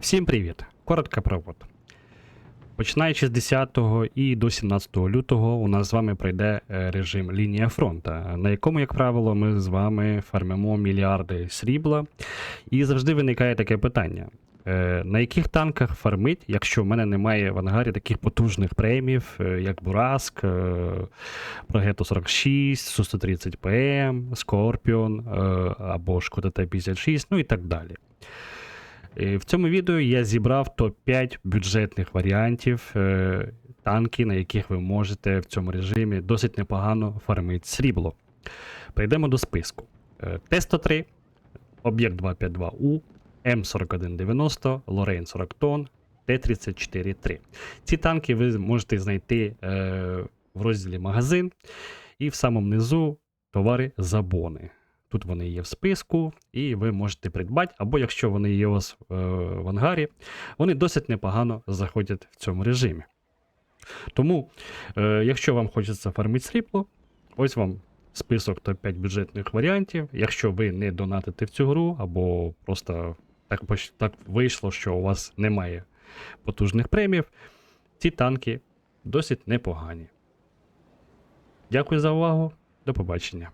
Всім привіт! Коротка провод. Починаючи з 10 і до 17 лютого у нас з вами пройде е, режим лінія фронту, на якому, як правило, ми з вами фармимо мільярди срібла. І завжди виникає таке питання: е, на яких танках фармить, якщо в мене немає в ангарі таких потужних премів, е, як Бураск, Прогето 46, Су-130 ПМ, Скорпіон е, або Шкода Т-56, ну і так далі. Е, В цьому відео я зібрав топ-5 бюджетних варіантів е, танки, на яких ви можете в цьому режимі досить непогано фармити срібло. Перейдемо до списку. Е, Т-103, Об'єкт 252У, М4190, Лорейн 40 тонн, Т-34-3. Ці танки ви можете знайти в розділі магазин і в самому низу товари забони. Тут вони є в списку, і ви можете придбати, або якщо вони є у вас е, в ангарі, вони досить непогано заходять в цьому режимі. Тому, е, якщо вам хочеться фармити срібло, ось вам список топ-5 бюджетних варіантів. Якщо ви не донатите в цю гру, або просто так, так вийшло, що у вас немає потужних премів, ці танки досить непогані. Дякую за увагу. До побачення.